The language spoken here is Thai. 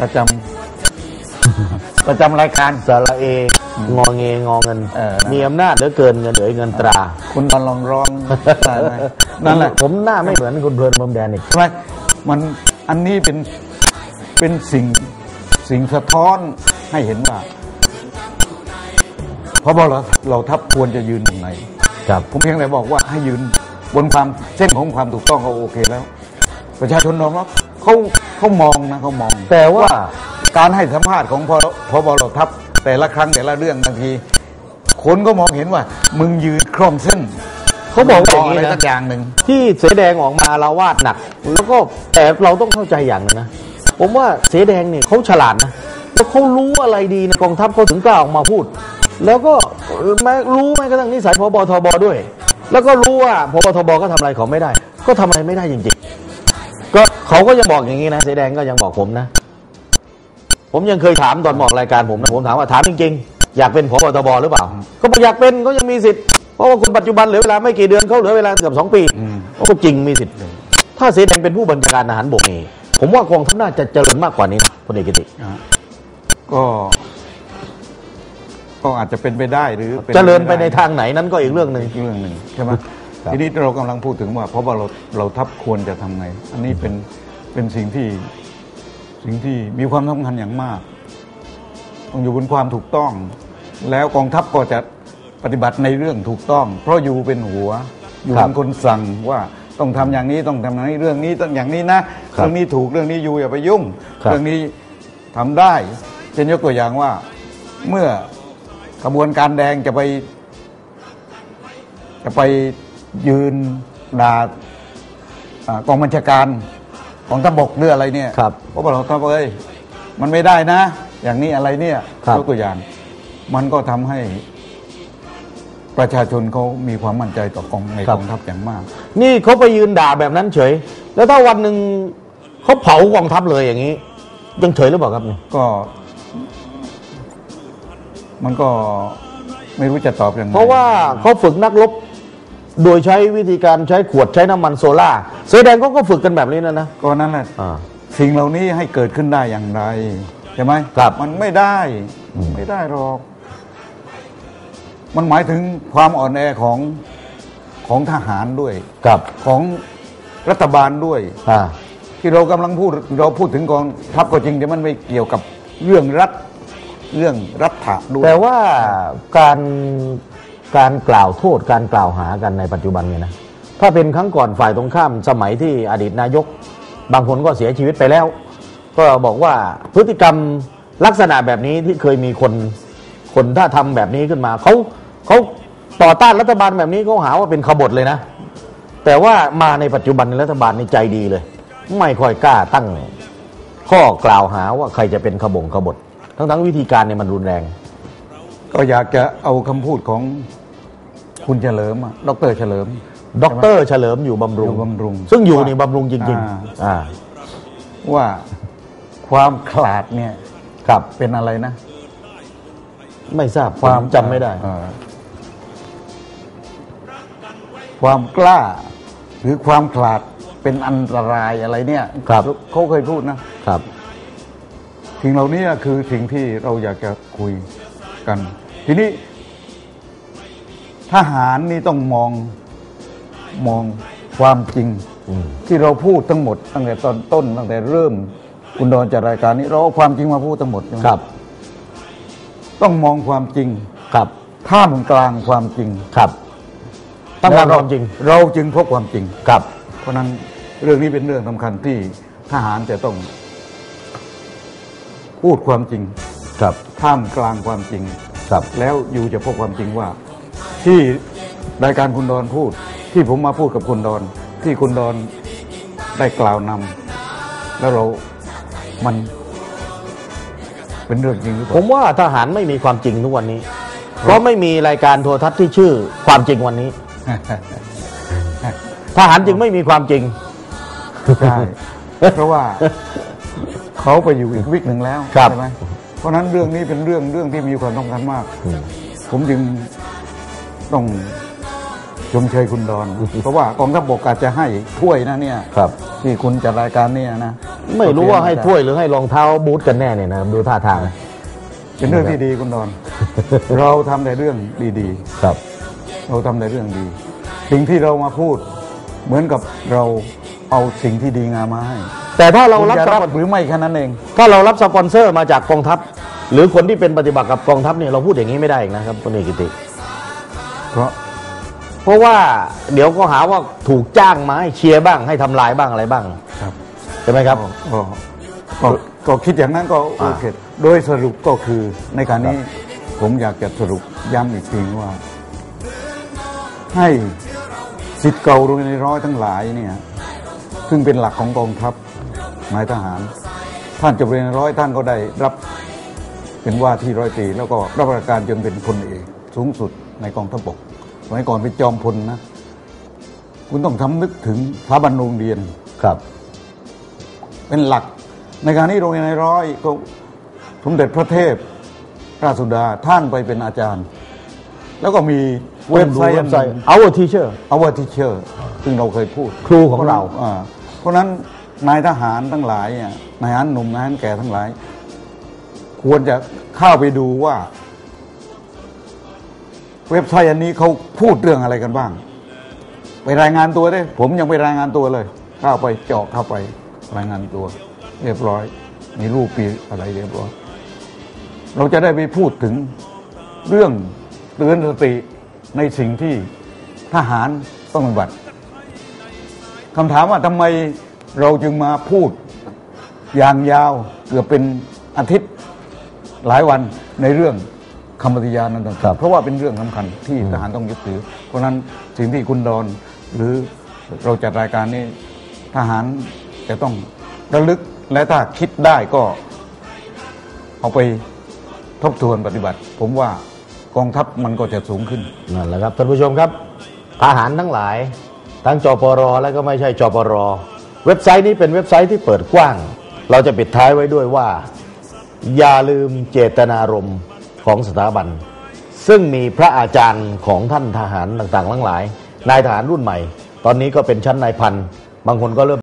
ประจำประจำรายการ สระเอ งอเงงอเงิน เออมีอำนาจเหลือเกินเงินเหลือเงินตราคุณตอนลองร้องได้ไหมนั่นแหละผมหน้าไม่เหมือนคุณเพลินพรมแดนอีก ใช่ไหมมันอันนี้เป็นเป็นสิ่งสิ่งสะท้อนให้เห็นว่าเพราะว่าเราเราทับควรจะยืนตรงไหน ครับ ผมเพียงแต่บอกว่าให้ยืนบนความเส้นของความถูกต้องก็โอเคแล้ว ประชาชนยอมรับเขา เขามองนะเขามอง แต่ว่าการให้สัมภาษณ์ของพอพบเราทัพแต่ละครั้งแต่ละเรื่องบางที คนก็มองเห็นว่า มึงยืนคล่อมเส้นเขาบอกว่าอย่างอะไรนี้สันะกอย่างหนึ่งที่เสอแดงออกมาอาละวาดหนัก แล้วก็แต่เราต้องเข้าใจอย่างหนึงนะ ผมว่าเสอแดงเนี่ยเขาฉลาดนะแล้วเขารู้อะไรดีในกองทัพเขาถึงกล้าออกมาพูด แล้วก็แม้รู้แม้กระทั่งนิสัยพบทบด้วย แล้วก็รู้ว่าพบทบก็ทำอะไรเขาไม่ได้ ก็ทำอะไรไม่ได้จริงๆ ก็เขาก็ยังบอกอย่างนี้นะเสอแดงก็ยังบอกผมนะ ผมยังเคยถามตอนบอกรายการผมนะผมถามว่าถามจริงๆ อยากเป็นพบทบหรือเปล่าก็บอกอยากเป็นก็ยังมีสิทธิ์เพราะว่าคนปัจจุบันเหลือเวลาไม่กี่เดือนเขาเหลือเวลาเกือบสองปีอืมก็จริงมีสิทธิ์ถ้าเสอแดงเป็นผู้บัญชาการทหารบกนี่ผมว่ากองทัพน่าจะเจริญมากกว่านี้นะพลเอกกิติอะก็ก็อาจจะเป็นไปได้หรือเจริญไปในทางไหนนั้นก็อีกเรื่องหนึ่งอีกเรื่องหนึ่งใช่ไหมครับ ทีนี้เรากำลังพูดถึงว่าเพราะว่าเราเราทัพควรจะทำไง อันนี้เป็นเป็นสิ่งที่สิ่งที่มีความสำคัญอย่างมากต้องอยู่บนความถูกต้อง แล้วกองทัพก็จะปฏิบัติในเรื่องถูกต้อง เพราะอยู่เป็นหัว อยู่เป็นคนสั่งว่าต้องทำอย่างนี้ต้องทำอย่างนี้เรื่องนี้ต้องอย่างนี้นะเรื่องนี้ถูกเรื่องนี้อยู่อย่าไปยุ่ง เรื่องนี้ทำได้เช่นยกตัวอย่างว่าเมื่อกระบวนการแดงจะไปจะไป ยืนด่าอ่ากองบัญชาการของทบกหรืออะไรเนี่ยครับเพราะว่าเราทำเอ้ยมันไม่ได้นะ อย่างนี้อะไรเนี่ยครับยกตัวอย่าง มันก็ทำให้ประชาชนเขามีความมั่นใจต่อกองในกองทัพอย่างมาก นี่เขาไปยืนด่าแบบนั้นเฉย แล้วถ้าวันหนึ่งเขาเผากองทัพเลยอย่างนี้ ยังเฉยหรือเปล่าครับเนี่ยก็ มันก็ไม่รู้จะตอบยังไงเพราะว่าเขาฝึกนักรบ โดยใช้วิธีการใช้ขวดใช้น้ำมันโซล่าร์เสือแดงเขาก็ฝึกกันแบบนี้นะนะก็นั่นแหละอ่า สิ่งเหล่านี้ให้เกิดขึ้นได้อย่างไรใช่ไหมครับมันไม่ได้อืม ไม่ได้หรอก มันหมายถึงความอ่อนแอของของทหารด้วยกับของรัฐบาลด้วย อ่า ที่เรากำลังพูดเราพูดถึงกองทัพก็จริงแต่มันไม่เกี่ยวกับเรื่องรัฐเรื่องรัฐะด้วยแต่ว่าการ การกล่าวโทษการกล่าวหากันในปัจจุบันเนี่ยนะถ้าเป็นครั้งก่อนฝ่ายตรงข้ามสมัยที่อดีตนายก บางคนก็เสียชีวิตไปแล้ว ก็บอกว่าพฤติกรรมลักษณะแบบนี้ที่เคยมีคนคนถ้าทำแบบนี้ขึ้นมาเขาเขาต่อต้านรัฐบาลแบบนี้เขาหาว่าเป็นขบฏเลยนะ แต่ว่ามาในปัจจุบันรัฐบาลในใจดีเลย ไม่ค่อยกล้าตั้งข้อกล่าวหาว่าใครจะเป็นขบงขบฏทั้งๆวิธีการเนี่ยมันรุนแรง ก็อยากจะเอาคำพูดของคุณเฉลิมอะดรเฉลิม ด็อกเตอร์เฉลิมอยู่บำรุง อยู่บำรุงซึ่งอยู่ว่านี่บำรุงจริงอ่า ๆ อ่า ว่าความขลาดเนี่ยครับ เป็นอะไรนะ ไม่ทราบความจำไม่ได้ เอ่อความกล้า หรือความขลาดเป็นอันตรายอะไรเนี่ยครับ เขาเคยพูดนะ ครับ สิ่งเหล่านี้คือสิ่งที่เราอยากจะคุยกัน ทีนี้ ทหารนี่ต้องมองมองความจริงอืมที่เราพูดทั้งหมด ตั้งแต่ตอนต้น ตั้งแต่เริ่มคุณดอนจัดรายการนี้ เราเอาความจริงมาพูดทั้งหมดใช่ไหมครับ ต้องมองความจริงครับท่ามกลางความจริงครับต้องการแล้ความจริง เราจึงพบความจริงครับ เพราะฉะนั้นเรื่องนี้เป็นเรื่องสำคัญที่ทหารจะต้อง พูดความจริงครับท่ามกลางความจริง ครับ แล้วอยู่จะพบความจริงว่า ที่รายการคุณดอนพูด ที่ผมมาพูดกับคุณดอน ที่คุณดอนได้กล่าวนำแล้วเรา มันเป็นเรื่องจริงหรือเปผล่ามว่าทหารไม่มีความจริงทุกวันนี้ เพราะไม่มีรายการโทรทัศน์ที่ชื่อความจริงวันนี้ ทหารจึงไม่มีความจริง ใช่ เพราะว่าเขาไปอยู่อีกวิกหนึ่งแล้วครับ ใช่ไหมเพ ราะฉะนั้นเรื่องนี้เป็นเรื่องเรื่องที่มีความสำคัญมากอืมผมจึงต้องชมเชยคุณดอน เพราะว่ากองทัพบกอาจจะให้ถ้วยนะเนี่ยครับ ที่คุณจัดรายการเนี่ยนะไม่รู้ว่าให้ถ้วยหรือให้รองเท้าบูทกันแน่เนี่ยนะครับดูท่าทาง เป็นเรื่องที่ดีคุณดอน เราทำแต่เรื่องดีครับๆเราทำแต่เรื่องดี สิ่งที่เรามาพูด เหมือนกับเราเอาสิ่งที่ดีงามมาให้แต่ถ้าเรารับคุณสจะปรัอบนหรือไม่แค่นั้นเอง ถ้าเรารับสปอนเซอร์มาจากกองทัพ หรือคนที่เป็นปฏิบัติกับกองทัพเนี่ยเราพูดอย่างนี้ไม่ได้อีกนะครับคุณเอกกิติ เพราะเพราะว่าเดี๋ยวก็หาว่าถูกจ้างมาให้เชียร์บ้างให้ทำลายบ้างอะไรบ้างครับใช่ไหมครับ ก็ก็ก็คิดอย่างนั้นก็โอเคโดยสรุปก็คือในการนี้ผมอยากจะสรุปย้ำอีกทีว่า ให้สิทธิ์เก่าโรงเรียนในร้อยทั้งหลายเนี่ย ซึ่งเป็นหลักของกองทัพนายทหาร ท่านจบเรียนในร้อยท่านก็ได้รับ เป็นว่าที่ร้อยตรีแล้วก็รับราชการจนเป็นพลเอกสูงสุดในกองทัพบกสมัยก่อนเป็นจอมพลนะคุณต้องทำนึกถึงสถาบันโรงเรียนครับ เป็นหลักในการที่โรงเรียนในร้อยก็สมเด็จพระเทพราชสุดาท่านไปเป็นอาจารย์ แล้วก็มีเว็บไซต์เว็บไซต์อันหนึ่ง our teacher Our Teacher ซึ่งเราเคยพูดครูของเราอ่เพราะฉะนั้นนายทหารทั้งหลายอะนายทหารหนุ่มนายทหารแก่ทั้งหลาย ควรจะเข้าไปดูว่า เว็บไซต์อันนี้เขาพูดเรื่องอะไรกันบ้าง ไปรายงานตัวได้ ผมยังไปรายงานตัวเลย เข้าไปเจาะเข้าไปรายงานตัว เรียบร้อย มีรูปปีอะไรเรียบร้อย เราจะได้ไปพูดถึงเรื่องเตือนสติในสิ่งที่ทหารต้องปฏิบัติคำถามว่าทำไมเราจึงมาพูดอย่างยาวเกือบเป็นอาทิตย์ หลายวันในเรื่องคำปฏิญาณนั้นต่างๆครับเพราะว่าเป็นเรื่องสำคัญที่ทหารต้องยึดถือ เพราะฉะนั้นสิ่งที่คุณดอนหรือเราจัดรายการนี้ทหารจะต้องระลึกและถ้าคิดได้ก็ เอาไปทบทวนปฏิบัติ ผมว่ากองทัพมันก็จะสูงขึ้นนั่นแหละครับท่านผู้ชมครับทหารทั้งหลาย ทั้งจปรและก็ไม่ใช่จปร เว็บไซต์นี้เป็นเว็บไซต์ที่เปิดกว้าง เราจะปิดท้ายไว้ด้วยว่า อย่าลืมเจตนารมณ์ของสถาบัน ซึ่งมีพระอาจารย์ของท่านทหารต่างๆทั้งหลาย นายทหารรุ่นใหม่ ตอนนี้ก็เป็นชั้นนายพันบางคนก็เริ่ม